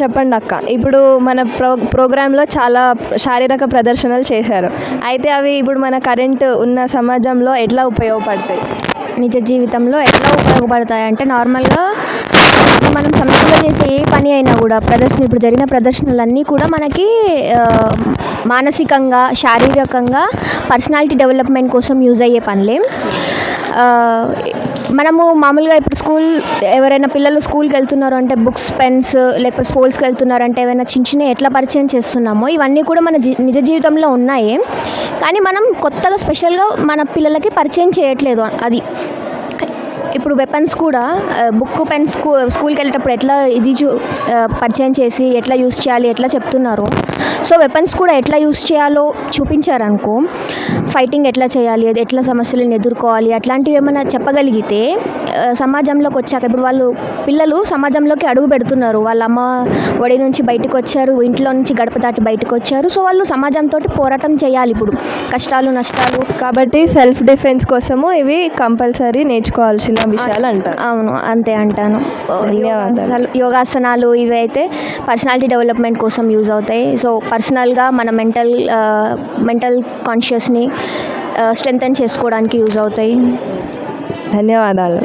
చెప్పండి అక్క. ఇప్పుడు మన ప్రో ప్రోగ్రాంలో చాలా శారీరక ప్రదర్శనలు చేశారు. అయితే అవి ఇప్పుడు మన కరెంట్ ఉన్న సమాజంలో ఎట్లా ఉపయోగపడతాయి? నిజ జీవితంలో ఎట్లా ఉపయోగపడతాయి అంటే నార్మల్గా మనం సమయంలో చేసే ఏ పని అయినా కూడా ప్రదర్శన ఇప్పుడు జరిగిన ప్రదర్శనలన్నీ కూడా మనకి మానసికంగా శారీరకంగా పర్సనాలిటీ డెవలప్మెంట్ కోసం యూజ్ అయ్యే పనులే. మనము మామూలుగా ఇప్పుడు స్కూల్ ఎవరైనా పిల్లలు స్కూల్కి వెళ్తున్నారు అంటే బుక్స్ పెన్స్ లేకపోతే స్పోర్ట్స్కి వెళ్తున్నారు అంటే ఏమైనా చిన్న చిన్న ఎట్లా పరిచయం చేస్తున్నామో ఇవన్నీ కూడా మన జీ నిజ జీవితంలో ఉన్నాయి. కానీ మనం కొత్తగా స్పెషల్గా మన పిల్లలకి పరిచయం చేయట్లేదు. అది ఇప్పుడు వెపన్స్ కూడా బుక్ పెన్ స్కూ స్కూల్కి వెళ్ళేటప్పుడు ఎట్లా ఇది చూ పరిచయం చేసి ఎట్లా యూస్ చేయాలి ఎట్లా చెప్తున్నారు? సో వెపన్స్ కూడా ఎట్లా యూస్ చేయాలో చూపించారనుకో ఫైటింగ్ ఎట్లా చేయాలి అది ఎట్లా సమస్యలను ఎదుర్కోవాలి అట్లాంటివి ఏమైనా చెప్పగలిగితే సమాజంలోకి వచ్చాక ఇప్పుడు వాళ్ళు పిల్లలు సమాజంలోకి అడుగు పెడుతున్నారు. వాళ్ళ అమ్మ ఒడి నుంచి బయటకు వచ్చారు ఇంట్లో నుంచి గడప దాటి బయటకు వచ్చారు. సో వాళ్ళు సమాజంతో పోరాటం చేయాలి ఇప్పుడు. కష్టాలు నష్టాలు. కాబట్టి సెల్ఫ్ డిఫెన్స్ కోసము ఇవి కంపల్సరీ నేర్చుకోవాల్సిన విషయాలు అంటారు. అవును అంతే అంటాను. ధన్యవాదాలు. యోగాసనాలు- ఇవి అయితే పర్సనాలిటీ డెవలప్మెంట్ కోసం యూజ్ అవుతాయి. సో పర్సనల్గా మన మెంటల్ మెంటల్ కాన్షియస్ని స్ట్రెంగ్తన్ చేసుకోవడానికి యూజ్ అవుతాయి. ధన్యవాదాలు.